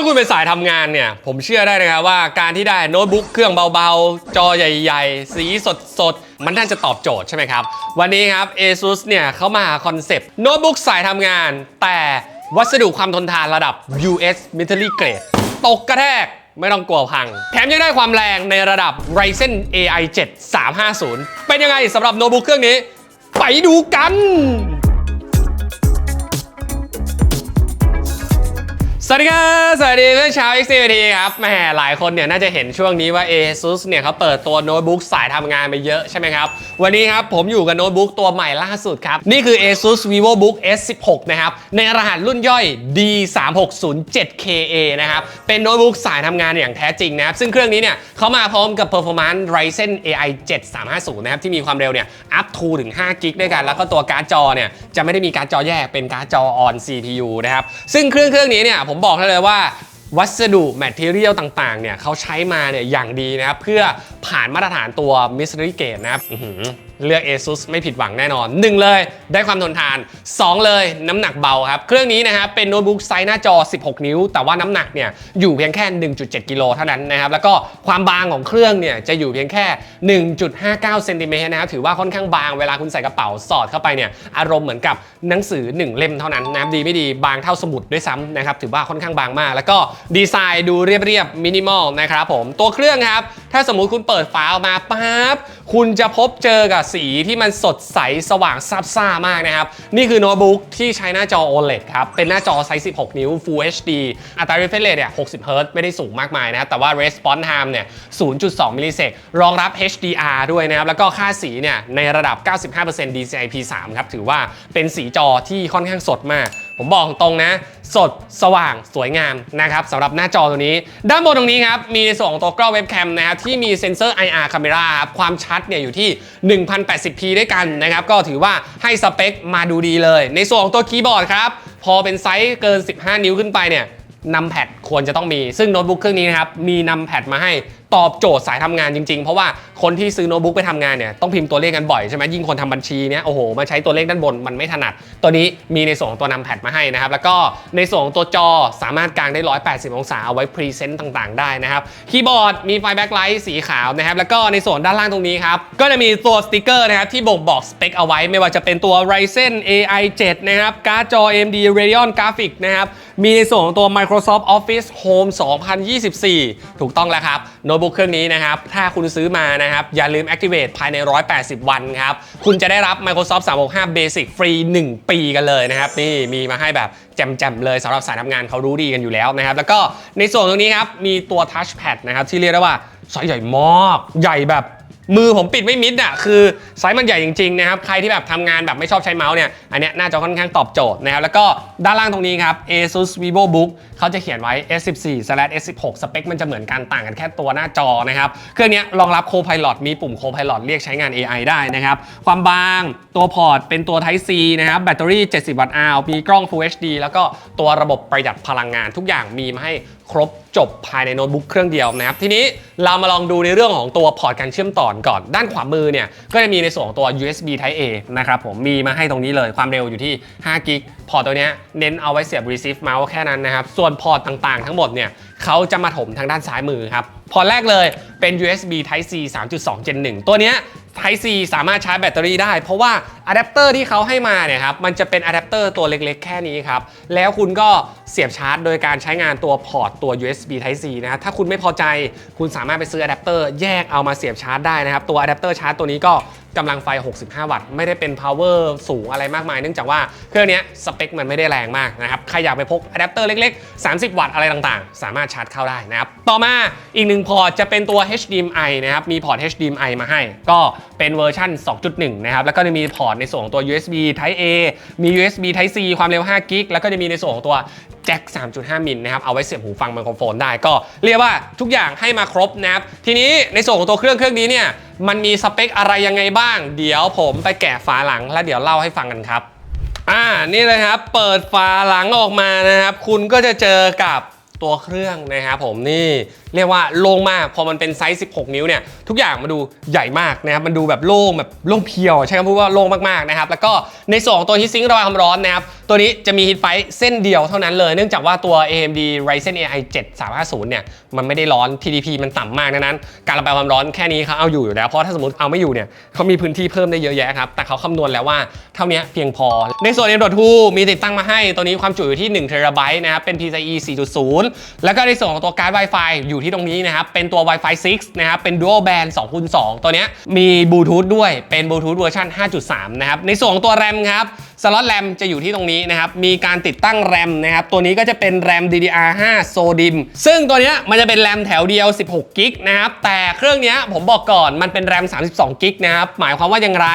าคุณเป็นสายทำงานเนี่ย ผมเชื่อได้นะครับว่าการที่ได้โน้ตบุ๊กเครื่องเบาๆ จอใหญ่ๆ สีสดๆ มันน่าจะตอบโจทย์ใช่ไหมครับ วันนี้ครับ ASUS เนี่ยเขามาคอนเซปต์โน้ตบุ๊กสายทำงาน แต่วัสดุความทนทานระดับ US Military Grade ตกกระแทกไม่ต้องกลัวพัง แถมยังได้ความแรงในระดับ Ryzen AI 7 350 เป็นยังไงสำหรับโน้ตบุ๊กเครื่องนี้ ไปดูกัน สวัสดีครับ สวัสดีเพื่อนชาว XCT ครับแหมหลายคนเนี่ยน่าจะเห็นช่วงนี้ว่า ASUS เนี่ยเขาเปิดตัวโน้ตบุ๊กสายทำงานไปเยอะใช่ไหมครับ วันนี้ครับผมอยู่กับโน้ตบุ๊กตัวใหม่ล่าสุดครับ นี่คือ ASUS VivoBook S16 นะครับ ในรหัสรุ่นย่อย D3607KA นะครับ เป็นโน้ตบุ๊กสายทำงานอย่างแท้จริงนะครับ ซึ่งเครื่องนี้เนี่ยเขามาพร้อมกับ performance Ryzen AI 7 350 นะครับ ที่มีความเร็วเนี่ย up to ถึง5กิกด้วยกัน แล้วก็ตัวการ์ดจอเนี่ยจะไม่ได้มีการ์ดจอแยกเป็นการ์ดจอ on CPU นะครับซึ่งเครื่องเครื่องนี้เนี่ยผมบอกได้เลยว่า วัสดุแมทเทียลต่างๆเนี่ยเขาใช้มาเนี่ยอย่างดีนะครับ เพื่อผ่านมาตรฐานตัว m i s t e r y Gate นะครับเลือก ASUS ไม่ผิดหวังแน่นอน 1 เลยได้ความทนทาน 2 เลยน้ำหนักเบาครับ เครื่องนี้นะครับเป็นโน้ตบุ๊กไซส์หน้าจอ 16 นิ้ว แต่ว่าน้ำหนักเนี่ยอยู่เพียงแค่ 1.7 กิโลเท่านั้นนะครับ แล้วก็ความบางของเครื่องเนี่ยจะอยู่เพียงแค่ 1.59 เซนติเมตรนะครับ ถือว่าค่อนข้างบางเวลาคุณใส่กระเป๋าสอดเข้าไปเนี่ยอารมณ์เหมือนกับหนังสือ 1 เล่มเท่านั้นนะครับดีไม่ดีบางเท่าสมุดด้วยซ้ำนะครับถือว่าค่อนข้างบางมาก แล้วก็ดีไซน์ดูเรียบๆมินิมอลนะครับผมตัวเครื่องครับ ถ้าสมมุติคุณเปิดฝาออกมาปั๊บคุณจะพบเจอกับสีที่มันสดใสสว่างซับซ่ามากนะครับ นี่คือโน้ตบุ๊กที่ใช้หน้าจอ OLED ครับ เป็นหน้าจอไซส์ 16 นิ้ว Full HD อัตรา refresh rate เนี่ย60 Hz ไม่ได้สูงมากมายนะ แต่ว่า response time เนี่ย 0.2 มิลลิเซกรองรับ HDR ด้วยนะครับ แล้วก็ค่าสีเนี่ยในระดับ 95% DCI-P3 ครับ ถือว่าเป็นสีจอที่ค่อนข้างสดมาก ผมบอกตรงนะ สดสว่างสวยงามนะครับสำหรับหน้าจอตัวนี้ ด้านบนตรงนี้ครับ มีในส่วนของตัวกล้องเว็บแคมนะครับที่มีเซ็นเซอร์ IR Camera ครับความชัดเนี่ยอยู่ที่ 1080p ด้วยกันนะครับ ก็ถือว่าให้สเปคมาดูดีเลย ในส่วนของตัวคีย์บอร์ดครับ พอเป็นไซส์เกิน 15 นิ้วขึ้นไปเนี่ย นำแพดควรจะต้องมี ซึ่งโน้ตบุ๊กเครื่องนี้นะครับ มีนำแพดมาให้ตอบโจทย์สายทำงานจริงๆ เพราะว่าคนที่ซื้อโน้ตบุ๊กไปทำงานเนี่ยต้องพิมพ์ตัวเลขกันบ่อยใช่ไหมยิ่งคนทำบัญชีเนี่ยโอ้โหมาใช้ตัวเลขด้านบนมันไม่ถนัด ตัวนี้มีในส่วนของตัวนำแพดมาให้นะครับ แล้วก็ในส่วนของตัวจอสามารถกางได้ 180 องศาเอาไว้พรีเซนต์ต่างๆ ได้นะครับคีย์บอร์ดมีไฟแบ็คไลท์สีขาวนะครับแล้วก็ในส่วนด้านล่างตรงนี้ครับก็จะมีตัวสติกเกอร์นะครับที่บ่งบอกสเปคเอาไว้ไม่ว่าจะเป็นตัว Ryzen AI 7นะครับการ์ดจอ AMD Radeon Graphics นะครับ มีในส่วนของตัว Microsoft Office Home 2024 ถูกต้องแล้วครับ โน้ตบุ๊กเครื่องนี้นะครับ ถ้าคุณซื้อมานะครับ อย่าลืม Activate ภายใน 180 วันครับ คุณจะได้รับ Microsoft 365 Basic ฟรี 1 ปีกันเลยนะครับ นี่มีมาให้แบบแจมๆเลยสำหรับสายทำงานเขารู้ดีกันอยู่แล้วนะครับ แล้วก็ในส่วนตรงนี้ครับ มีตัว Touchpad นะครับ ที่เรียกได้ว่าไซส์ใหญ่มาก ใหญ่แบบ มือผมปิดไม่มิดอะคือไซส์มันใหญ่จริงๆนะครับใครที่แบบทำงานแบบไม่ชอบใช้เมาส์เนี่ยอันเนี้ยน่าจะค่อนข้างตอบโจทย์นะครับแล้วก็ด้านล่างตรงนี้ครับ ASUS VivoBook เขาจะเขียนไว้ S14/S16 สเปคมันจะเหมือนกันต่างกันแค่ตัวหน้าจอนะครับเครื่องนี้รองรับ Copilot มีปุ่ม Copilot เรียกใช้งาน AI ได้นะครับความบางตัวพอร์ตเป็นตัว Type C นะครับแบตเตอรี่ 70 วัตต์อาวมีกล้อง Full HD แล้วก็ตัวระบบประหยัดพลังงานทุกอย่างมีมาให้ ครบจบภายในโน้ตบุ๊กเครื่องเดียวนะครับ ทีนี้เรามาลองดูในเรื่องของตัวพอร์ตการเชื่อมต่อก่อน ด้านขวามือเนี่ย ก็จะมีในส่วนของตัว USB Type A นะครับผมมีมาให้ตรงนี้เลยความเร็วอยู่ที่5กิกพอร์ตตัวนี้เน้นเอาไว้เสียบ receive mouse แค่นั้นนะครับ ส่วนพอร์ตต่างๆ ทั้งหมดเนี่ยเขาจะมาถมทางด้านซ้ายมือครับ พอร์ตแรกเลยเป็น USB Type C 3.2 Gen 1 ตัวนี้ Type C สามารถชาร์จแบตเตอรี่ได้ เพราะว่าอะแดปเตอร์ที่เขาให้มาเนี่ยครับมันจะเป็นอะแดปเตอร์ตัวเล็กๆ แค่นี้ครับ แล้วคุณก็เสียบชาร์จโดยการใช้งานตัวพอร์ตตัว USB Type C นะครับถ้าคุณไม่พอใจคุณสามารถไปซื้ออะแดปเตอร์แยกเอามาเสียบชาร์จได้นะครับ ตัวอะแดปเตอร์ชาร์จตัวนี้ก็กำลังไฟ 65 วัตต์ ไม่ได้เป็น power สูงอะไรมากมาย เนื่องจากว่าเครื่องนี้สเปคมันไม่ได้แรงมากนะครับ ใครอยากไปพกอะแดปเตอร์เล็กๆ 30 วัตต์อะไรต่างๆ สามารถชาร์จเข้าได้นะครับ ต่อมาอีกหนึ่งพอร์ตจะเป็นตัว HDMI นะครับ มีพอร์ต HDMI มาให้ ก็เป็นเวอร์ชัน2.1 นะครับ แล้วก็จะมีพอร์ตในส่วนของตัว USB Type A มี USB Type C ความเร็ว5กิกแล้วก็จะมีในส่วนของตัวแจ็ค 3.5 มิลนะครับ เอาไว้เสียบหูฟังไมโครโฟนได้ ก็เรียกว่าทุกอย่างให้มาครบนะครับ ทีนี้ในส่วนของตัวเครื่องเครื่องนี้เนี่ย มันมีสเปคอะไรยังไงบ้าง เดี๋ยวผมไปแกะฝาหลังแล้วเดี๋ยวเล่าให้ฟังกันครับอ่านี่เลยครับ เปิดฝาหลังออกมานะครับ คุณก็จะเจอกับตัวเครื่องนะครับผมนี่เรียกว่าโล่งมากพอมันเป็นไซส์ 16 นิ้วเนี่ยทุกอย่างมาดูใหญ่มากนะครับมันดูแบบโล่งแบบโล่งเพียว ใช้คำพูดว่าโล่งมากๆนะครับแล้วก็ในส่วนของตัวฮีทซิงค์ระบายความร้อนนะครับตัวนี้จะมีฮีทไฟเส้นเดียวเท่านั้นเลยเนื่องจากว่าตัว AMD Ryzen AI 7 350เนี่ยมันไม่ได้ร้อน TDP มันต่ำมากดังนั้น การระบายความร้อนแค่นี้เขาเอาอยู่อยู่แล้วเพราะถ้าสมมติเอาไม่อยู่เนี่ยเขามีพื้นที่เพิ่มได้เยอะแยะครับแต่เขาคำนวณแล้วว่าเท่านี้เพียงพอ ในส่วน M.2 มีติดตั้งมาให้ตัวนี้ความจุอยู่ที่1 t b นะครับเป็น PCIe 4.0 แล้วก็ในส่วนของตัวการ์ด Wi-Fi อยู่ที่ตรงนี้นะครับ เป็นตัว Wi-Fi 6 นะครับ เป็น Dual Band 2คูณ2ตัวนี้มีบลูทูธด้วย เป็นบลูทูธเวอร์ชัน5.3 นะครับ ในส่วนของตัวแรมครับ สล็อตแรมจะอยู่ที่ตรงนี้นะครับ มีการติดตั้งแรมนะครับ ตัวนี้ก็จะเป็นแรม DDR5 SODIMM ซึ่งตัวนี้มันจะเป็นแรมแถวเดียว 16กิกนะครับ แต่เครื่องนี้ผมบอกก่อนมันเป็นแรม 32กิกนะครับ หมายความว่าอย่างไร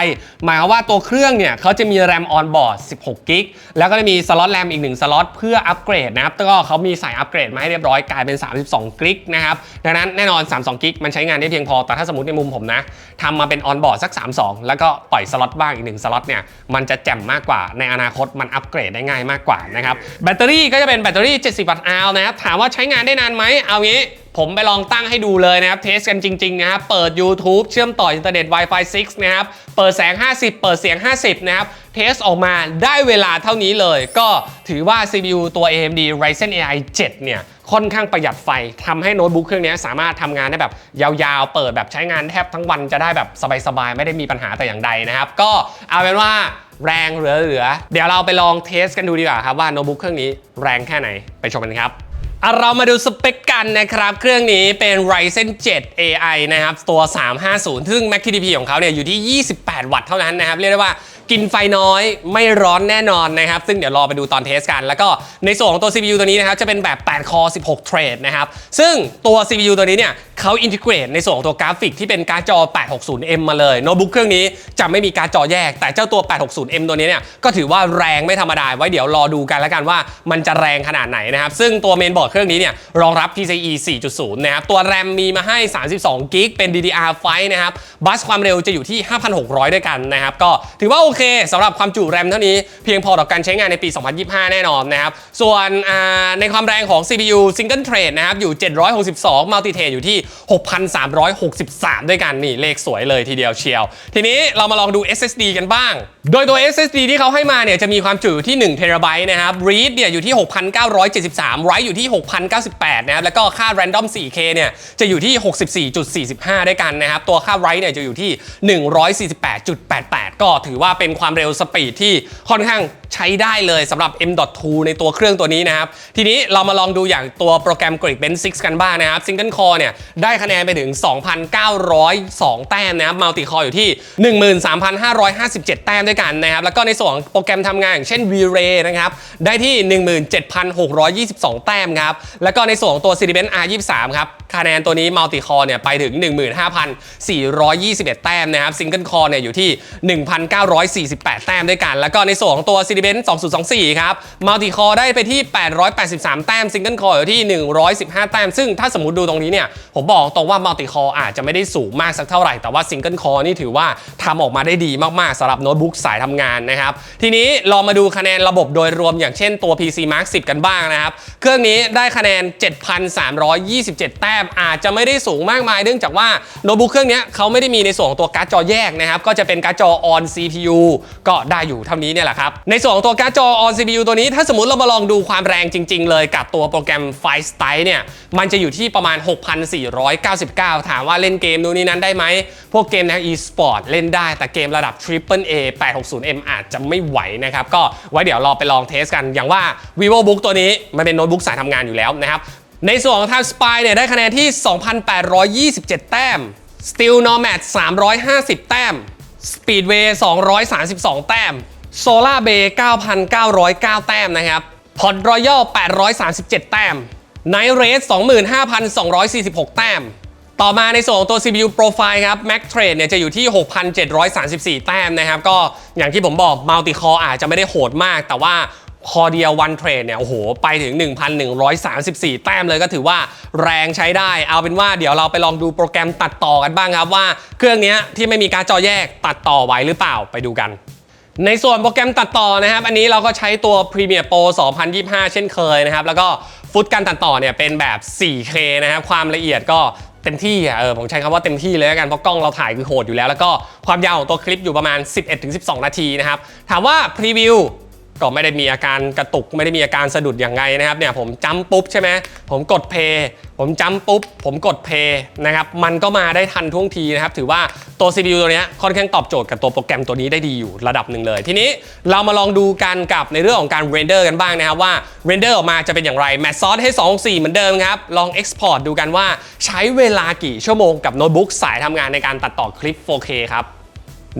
หมายความว่าตัวเครื่องเนี่ยเขาจะมีแรมออนบอร์ด 16กิกแล้วก็จะมีสล็อตแรมอีก 1 สล็อตเพื่ออัปเกรดนะครับแล้วก็เขามีสายอัปเกรดมาให้เรียบร้อยกลายเป็น 32กิกนะครับดังนั้นแน่นอน 32กิกมันใช้งานได้เพียงพอแต่ถ้าสมมติในมุมผมนะทำมาเป็นออนบอร์ดสัก 32 แล้วก็ปล่อยสล็อตบ้างอีก1สล็อตเนี่ยมันจะแจ่มมากกว่าในอนาคตมันอัปเกรดได้ง่ายมากกว่านะครับแบตเตอรี่ก็จะเป็นแบตเตอรี่ 70 วัตต์อาวนะครับถามว่าใช้งานได้นานไหมเอางี้ผมไปลองตั้งให้ดูเลยนะครับ เทสกันจริง ๆ นะครับ เปิด YouTube เชื่อมต่ออินเทอร์เน็ต Wi-Fi 6 นะครับ เปิดแสง 50 เปิดเสียง 50 นะครับ เทสออกมาได้เวลาเท่านี้เลย ก็ถือว่า CPU ตัว AMD Ryzen AI 7 เนี่ย ค่อนข้างประหยัดไฟทำให้โน้ตบุ๊กเครื่องนี้สามารถทำงานได้แบบยาวๆ เปิดแบบใช้งานแทบทั้งวันจะได้แบบสบายๆ ไม่ได้มีปัญหาแต่อย่างใดนะครับ ก็เอาเป็นว่าแรงเหลือๆ เดี๋ยวเราไปลองเทสกันดูดีกว่าครับว่าโน้ตบุ๊กเครื่องนี้แรงแค่ไหนไปชมกันครับอะเรามาดูสเปคกันนะครับ เครื่องนี้เป็น Ryzen 7 AI นะครับ ตัว 350 ซึ่ง Max TDP ของเขาเนี่ยอยู่ที่ 28 วัตต์เท่านั้นนะครับ เรียกได้ว่า กินไฟน้อยไม่ร้อนแน่นอนนะครับ ซึ่งเดี๋ยวรอไปดูตอนเทสกัน แล้วก็ในส่วนของตัว CPU ตัวนี้นะครับ จะเป็นแบบ 8 คอ 16 เทรดนะครับ ซึ่งตัว CPU ตัวนี้เนี่ยเขาอินทิเกรตในส่วนของตัวกราฟิกที่เป็นการ์ดจอ 860M มาเลย โน้ตบุ๊กเครื่องนี้จะไม่มีการ์ดจอแยก แต่เจ้าตัว 860M ตัวนี้เนี่ยก็ถือว่าแรงไม่ธรรมดา ไว้เดี๋ยวรอดูกันแล้วกันว่ามันจะแรงขนาดไหนนะครับ ซึ่งตัวเมนบอร์ดเครื่องนี้เนี่ยรองรับ PCIe 4.0 นะครับ ตัวแรมมีมาให้ 32กิกเป็น DDR5 นะครับ บัสความเร็วจะอยู่ที่ 5,600 ด้วยกันนะครับ ก็ถือว่าโอเคสำหรับความจุแรมเท่านี้เพียงพอต่อการใช้งานในปี 2025 แน่นอนนะครับ ส่วนในความแรงของ CPU Single Thread นะครับอยู่ 762 Multi Thread อยู่ที่ 6,363 ด้วยกันนี่เลขสวยเลยทีเดียวเชียว ทีนี้เรามาลองดู SSD กันบ้าง โดยตัว SSD ที่เขาให้มาเนี่ยจะมีความจุที่1 t b นะครับ Read เนี่ยอยู่ที่ 6,973 Write อยู่ที่ 6,098 นะครับ แล้วก็ค่า Random 4K เนี่ยจะอยู่ที่ 64.45 ด้วยกันนะครับ ตัวค่า Write เนี่ยจะอยู่ที่ 148.88 ก็ถือว่าเป็นความเร็วสปีดที่ค่อนข้าง ใช้ได้เลยสำหรับ M.2 ในตัวเครื่องตัวนี้นะครับ ทีนี้เรามาลองดูอย่างตัวโปรแกรม Geekbench 6 กันบ้างนะครับ Single Core เนี่ยได้คะแนนไปถึง 2,902 แต้มนะครับ Multi Core อยู่ที่ 13,557 แต้มด้วยกันนะครับ แล้วก็ในส่วนโปรแกรมทำงานอย่างเช่น V-Ray นะครับ ได้ที่ 17,622 แต้มครับ แล้วก็ในส่วนตัว Cinebench R23 ครับคะแนนตัวนี้ Multi Core เนี่ยไปถึง 15,421 แต้มนะครับ Single Core เนี่ยอยู่ที่ 1,948 แต้มด้วยกัน แล้วก็ในส่วนของตัว Cinebench 2024 ครับ Multi Core ได้ไปที่ 883 แต้ม Single Core อยู่ที่ 115 แต้ม ซึ่งถ้าสมมติดูตรงนี้เนี่ย ผมบอกตรงว่า Multi Core อาจจะไม่ได้สูงมากสักเท่าไหร่ แต่ว่า Single Core นี่ถือว่าทำออกมาได้ดีมาก ๆสำหรับโน้ตบุ๊กสายทำงานนะครับ ทีนี้เรามาดูคะแนนระบบโดยรวมอย่างเช่นตัว PC Mark 10 กันบ้างนะครับ เครื่องนี้ได้คะแนน 7,327 แต้ม อาจจะไม่ได้สูงมากมายเนื่องจากว่าโน้ตบุ๊กเครื่องนี้เขาไม่ได้มีในส่วนของตัวการ์ดจอแยกนะครับก็จะเป็นการ์ดจอ on CPU ก็ได้อยู่เท่านี้เนี่ยแหละครับในส่วนของตัวการ์ดจอ on CPU ตัวนี้ถ้าสมมติเรามาลองดูความแรงจริง ๆ เลยกับตัวโปรแกรม Fire Style เนี่ย มันจะอยู่ที่ประมาณ 6,499 ถามว่าเล่นเกมนู่นนี่นั้นได้ไหม พวกเกมแนว e-sport เล่นได้แต่เกมระดับ Triple A 860M อาจจะไม่ไหวนะครับ ก็ไว้เดี๋ยวรอไปลองเทสกัน อย่างว่า vivobook ตัวนี้มันเป็นโน้ตบุ๊กสายทำงานอยู่แล้วนะครับ ในส่วนของ Time Spy เนี่ยได้คะแนนที่ 2,827 แต้ม Steel Nomad 350 แต้ม Speedway 232 แต้ม Solar Bay 9,909 แต้มนะครับ Pod Royal 837 แต้ม Night Race 25,246 แต้ม ต่อมาในส่วนของตัว CPU Profile ครับ Max Trade เนี่ยจะอยู่ที่ 6,734 แต้มนะครับ ก็อย่างที่ผมบอก Multi Core อาจจะไม่ได้โหดมาก แต่ว่าคอเดียว One Trade เนี่ยโอ้โหไปถึง 1,134 แต้มเลยก็ถือว่าแรงใช้ได้ เอาเป็นว่าเดี๋ยวเราไปลองดูโปรแกรมตัดต่อกันบ้างครับว่าเครื่องนี้ที่ไม่มีการดจอแยกตัดต่อไหวหรือเปล่าไปดูกัน ในส่วนโปรแกรมตัดต่อนะครับ อันนี้เราก็ใช้ตัว Premiere Pro 2025 เช่นเคยนะครับ แล้วก็ฟุตการตัดต่อเนี่ยเป็นแบบ 4K นะครับ ความละเอียดก็เต็มที่อะเออผมใช้คำว่าเต็มที่เลยแล้วกันเพราะกล้องเราถ่ายคือโหดอยู่แล้ว แล้วก็ความยาวของตัวคลิปอยู่ประมาณ 11-12 นาทีนะครับ ถามว่าพรีวิว ก็ไม่ได้มีอาการกระตุก ไม่ได้มีอาการสะดุดอย่างไรนะครับเนี่ยผมจำปุ๊บใช่ไหมผมกดเพย์ผมจำปุ๊บ ผมกดเพย์นะครับมันก็มาได้ทันท่วงทีนะครับถือว่าตัว CPU ตัวนี้ค่อนข้างตอบโจทย์กับตัวโปรแกรมตัวนี้ได้ดีอยู่ระดับหนึ่งเลย ทีนี้เรามาลองดูกันกับในเรื่องของการเรนเดอร์กันบ้างนะครับว่าเรนเดอร์ออกมาจะเป็นอย่างไรแมทซอสให้2 4เหมือนเดิมครับลอง Export ดูกันว่าใช้เวลากี่ชั่วโมงกับโน้ตบุ๊กสายทำงานในการตัดต่อคลิป 4K ครับ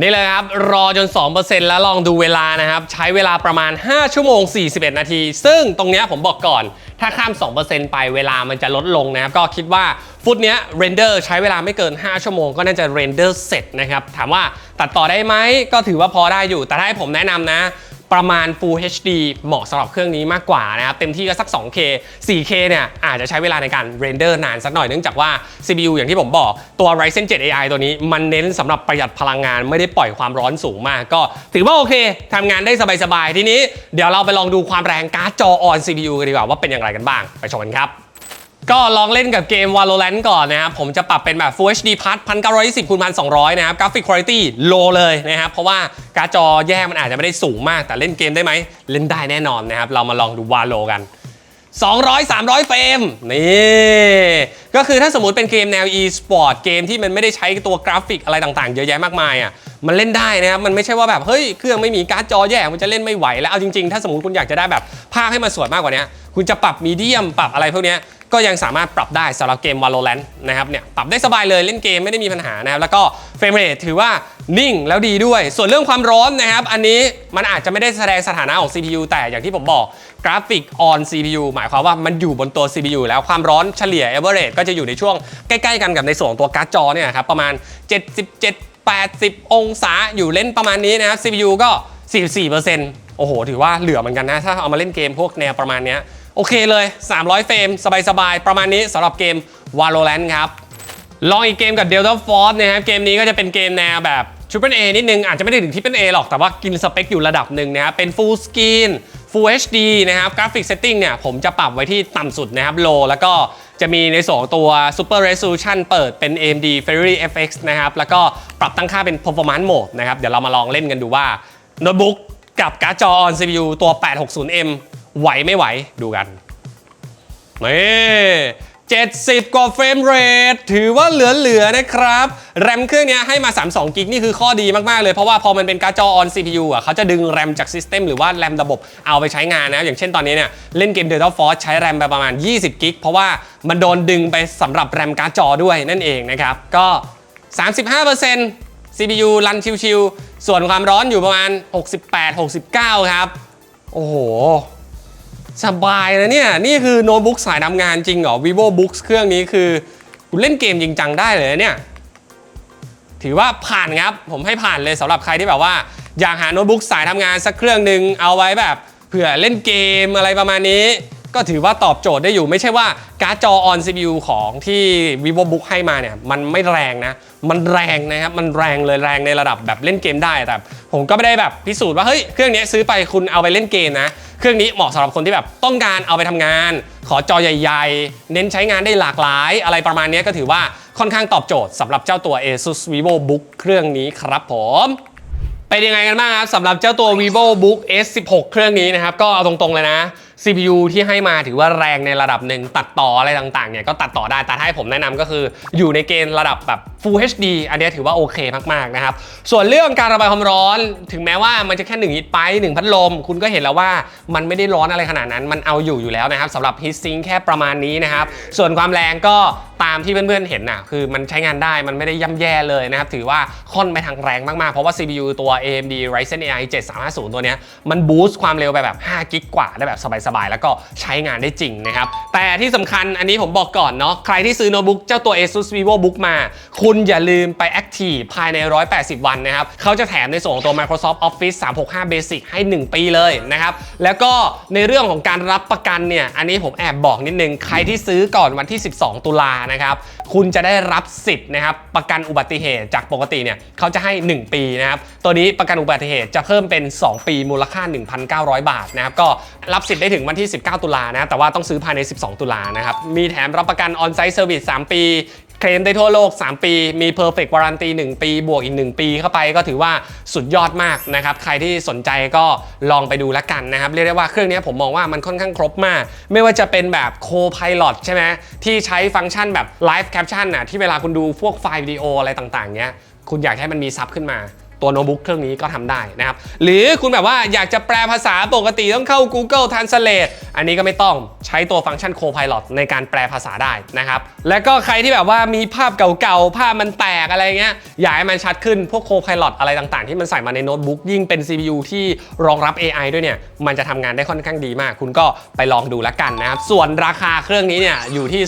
นี่เลยครับ รอจน 2%แล้วลองดูเวลานะครับ ใช้เวลาประมาณ 5 ชั่วโมง 41 นาที ซึ่งตรงนี้ผมบอกก่อน ถ้าข้าม 2%ไปเวลามันจะลดลงนะครับ ก็คิดว่าฟุตเนี้ยเรนเดอร์ใช้เวลาไม่เกิน 5 ชั่วโมงก็น่าจะเรนเดอร์เสร็จนะครับ ถามว่าตัดต่อได้ไหมก็ถือว่าพอได้อยู่แต่ถ้าให้ผมแนะนำนะ ประมาณ Full HD เหมาะสำหรับเครื่องนี้มากกว่านะครับเต็มที่ก็สัก 2K 4K เนี่ยอาจจะใช้เวลาในการเรนเดอร์นานสักหน่อยเนื่องจากว่า CPU อย่างที่ผมบอกตัว Ryzen 7 AI ตัวนี้มันเน้นสำหรับประหยัดพลังงานไม่ได้ปล่อยความร้อนสูงมาก ก็ถือว่าโอเคทำงานได้สบายๆ ทีนี้เดี๋ยวเราไปลองดูความแรงการ์ดจอ on CPU กันดีกว่าว่าเป็นอย่างไรกันบ้างไปชมกันครับ ก็ลองเล่นกับเกม Valorant ก่อนนะครับ ผมจะปรับเป็นแบบ Full HD Plus 1920คูณ1200 นะครับ Graphic Quality low เลยนะครับ เพราะว่าการ์ดจอแยกมันอาจจะไม่ได้สูงมาก แต่เล่นเกมได้ไหม เล่นได้แน่นอนนะครับ เรามาลองดู Valo กัน 200 300 เฟรม นี่ ก็คือถ้าสมมติเป็นเกมแนว e-sport เกมที่มันไม่ได้ใช้ตัวกราฟิกอะไรต่างๆ เยอะแยะมากมายอะ มันเล่นได้นะครับ มันไม่ใช่ว่าแบบ เฮ้ย เครื่องไม่มีการ์ดจอแยกมันจะเล่นไม่ไหว แล้ว เอาจริงๆ ถ้าสมมติคุณอยากจะได้แบบภาพให้มันสวยมากกว่านี้ คุณจะปรับมีเดียม ปรับอะไรพวกนี้ ก็ยังสามารถปรับได้สำหรับเกม Valorant นะครับเนี่ยปรับได้สบายเลยเล่นเกมไม่ได้มีปัญหานะครับแล้วก็เฟรมเรทถือว่านิ่งแล้วดีด้วย ส่วนเรื่องความร้อนนะครับ อันนี้มันอาจจะไม่ได้แสดงสถานะของ CPU แต่อย่างที่ผมบอกกราฟิก on CPU หมายความว่ามันอยู่บนตัว CPU แล้วความร้อนเฉลี่ย average ก็จะอยู่ในช่วงใกล้ ๆ กันกับในส่วนของตัวการ์ดจอเนี่ยครับประมาณ 77 80 องศาอยู่เล่นประมาณนี้นะครับ CPU ก็ 44%โอ้โห ถือว่าเหลือเหมือนกันนะ ถ้าเอามาเล่นเกมพวกแนวประมาณนี้ โอเคเลย 300 เฟรม สบายๆ ประมาณนี้สำหรับเกม Valorant ครับ ลองอีกเกมกับ Delta Force นะครับ เกมนี้ก็จะเป็นเกมแนวแบบ Triple A นิดนึง อาจจะไม่ได้ถึง Triple A หรอก แต่ว่ากินสเปคอยู่ระดับหนึ่งนะครับ เป็น Full Screen Full HD นะครับ Graphic Setting เนี่ย ผมจะปรับไว้ที่ต่ำสุดนะครับ Low แล้วก็จะมีในส่วนของตัว Super Resolution เปิดเป็น AMD Ferrari FX นะครับ แล้วก็ปรับตั้งค่าเป็น Performance Mode นะครับ เดี๋ยวเรามาลองเล่นกันดูว่าโน้ตบุ๊กกับการ์ดจอ on CPU ตัว 860M ไหวไม่ไหวดูกันนี่70 กว่าเฟรมเรทถือว่าเหลือๆนะครับ แรมเครื่องนี้ให้มา 32 กิกนี่คือข้อดีมาก ๆ เลย เพราะว่าพอมันเป็นการ์ดจอ on CPU อะเขาจะดึงแรมจากซิสเต็มหรือว่าแรมระบบเอาไปใช้งานนะ อย่างเช่นตอนนี้เนี่ย เล่นเกม Delta Force ใช้แรมไปประมาณ 20 กิกเพราะว่ามันโดนดึงไปสำหรับแรมการ์ดจอด้วยนั่นเองนะครับ ก็ 35% CPU รันชิวๆส่วนความร้อนอยู่ประมาณ 68-69 ครับ โอ้โห สบายนะเนี่ย นี่คือโน้ตบุ๊กสายทำงานจริงเหรอ vivo books เครื่องนี้คือคุณเล่นเกมจริงจังได้เลยเนี่ย ถือว่าผ่านครับ ผมให้ผ่านเลยสำหรับใครที่แบบว่า อยากหาโน้ตบุ๊กสายทำงานสักเครื่องหนึ่งเอาไว้แบบเผื่อเล่นเกมอะไรประมาณนี้ ก็ถือว่าตอบโจทย์ได้อยู่ไม่ใช่ว่าการ์ดจอ on CPU ของที่ vivo book ให้มาเนี่ย มันไม่แรงนะ มันแรงนะครับ มันแรงเลยแรงในระดับแบบเล่นเกมได้แต่ผมก็ไม่ได้แบบพิสูจน์ว่าเฮ้ยเครื่องนี้ซื้อไปคุณเอาไปเล่นเกมนะ เครื่องนี้เหมาะสำหรับคนที่แบบต้องการเอาไปทำงาน ขอจอใหญ่ๆ เน้นใช้งานได้หลากหลาย อะไรประมาณนี้ก็ถือว่าค่อนข้างตอบโจทย์สำหรับเจ้าตัว ASUS Vivo Book เครื่องนี้ครับผมเป็นยังไงกันบ้างครับสำหรับเจ้าตัว vivo book s16 เครื่องนี้นะครับ ก็เอาตรงๆเลยนะ CPU ที่ให้มาถือว่าแรงในระดับหนึ่งตัดต่ออะไรต่างๆเนี่ยก็ตัดต่อได้แต่ถ้าให้ผมแนะนำก็คืออยู่ในเกณฑ์ระดับแบบ Full HD อันนี้ถือว่าโอเคมากๆนะครับส่วนเรื่องการระบายความร้อน ถึงแม้ว่ามันจะแค่1ฮิตไป1พัดลม คุณก็เห็นแล้วว่ามันไม่ได้ร้อนอะไรขนาดนั้น มันเอาอยู่อยู่แล้วนะครับสำหรับ heat sink แค่ประมาณนี้นะครับส่วนความแรงก็ตามที่เพื่อนๆเห็นน่ะคือมันใช้งานได้มันไม่ได้ย่ำแย่เลยนะครับถือว่าค่อนไปทางแรงมากๆ เพราะว่า CPU ตัว AMD Ryzen AI 7350 ตัวเนี้ยมันบูสต์ความเร็วไปแบบ5กิกกว่าได้แบบสบายสบาย แล้วก็ใช้งานได้จริงนะครับ แต่ที่สำคัญอันนี้ผมบอกก่อนเนาะใครที่ซื้อโน้ตบุ๊กเจ้าตัว ASUS Vivo Book มา คุณอย่าลืมไป Active ภายใน 180 วันนะครับเขาจะแถมในส่วนของตัว Microsoft Office 365 Basic ให้ 1 ปีเลยนะครับ แล้วก็ในเรื่องของการรับประกันเนี่ย อันนี้ผมแอบบอกนิดนึง ใครที่ซื้อก่อนวันที่ 12 ตุลานะครับ คุณจะได้รับสิทธิ์นะครับประกันอุบัติเหตุจากปกติเนี่ยเขาจะให้ 1 ปีนะครับตัวนี้ประกันอุบัติเหตุจะเพิ่มเป็น 2 ปีมูลค่า 1,900 บาทนะครับก็รับสิทธิ์ได้ถึงวันที่ 19 ตุลานะแต่ว่าต้องซื้อภายใน 12 ตุลานะครับมีแถมรับประกันออนไซต์เซอร์วิส3ปี เคลมได้ทั่วโลก 3 ปี มี perfect warranty 1 ปี บวกอีก 1 ปีเข้าไปก็ถือว่าสุดยอดมากนะครับ ใครที่สนใจก็ลองไปดูแล้วกันนะครับ เรียกได้ว่าเครื่องนี้ผมมองว่ามันค่อนข้างครบมาก ไม่ว่าจะเป็นแบบ co-pilot ใช่ไหมที่ใช้ฟังก์ชันแบบ live caption น่ะที่เวลาคุณดูพวกไฟล์วิดีโออะไรต่างๆเนี้ยคุณอยากให้มันมีซับขึ้นมา ตัวโน้ตบุ๊กเครื่องนี้ก็ทำได้นะครับ หรือคุณแบบว่าอยากจะแปลภาษาปกติต้องเข้า Google Translate อันนี้ก็ไม่ต้องใช้ตัวฟังก์ชัน Copilot ในการแปลภาษาได้นะครับ และก็ใครที่แบบว่ามีภาพเก่าๆ ภาพมันแตกอะไรเงี้ยอยากให้มันชัดขึ้นพวก Copilot อะไรต่างๆ ที่มันใส่มาในโน้ตบุ๊กยิ่งเป็น CPU ที่รองรับ AI ด้วยเนี่ยมันจะทำงานได้ค่อนข้างดีมาก คุณก็ไปลองดูแล้วกันนะครับส่วนราคาเครื่องนี้เนี่ยอยู่ที่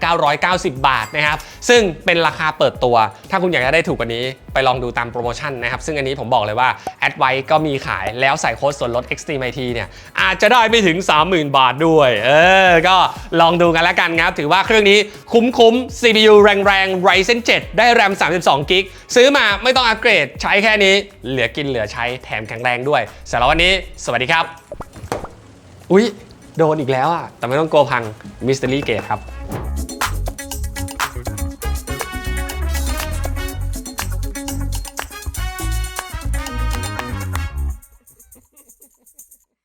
32,990 บาทนะครับซึ่งเป็นราคาเปิดตัว ถ้าคุณอยากจะได้ถูกกว่านี้ไปลองดูตามปรโมชั่นนะครับ ซึ่งอันนี้ผมบอกเลยว่าแอดไว้ก็มีขายแล้วใส่โค้ดส่วนลด Extreme IT เนี่ยอาจจะได้ไปถึง 30,000 บาทด้วย เออ ก็ลองดูกันแล้วกันครับ ถือว่าเครื่องนี้คุ้มๆ CPU แรงๆ Ryzen 7 ได้ RAM 32 g b ซื้อมาไม่ต้องอัปเกรดใช้แค่นี้เหลือกินเหลือใช้แถมแข็งแรงด้วยสำหรับวันนี้ สวัสดีครับ อุ๊ย โดนอีกแล้วอะแต่ไม่ต้องกลัวพัง Mystery Gate ครับ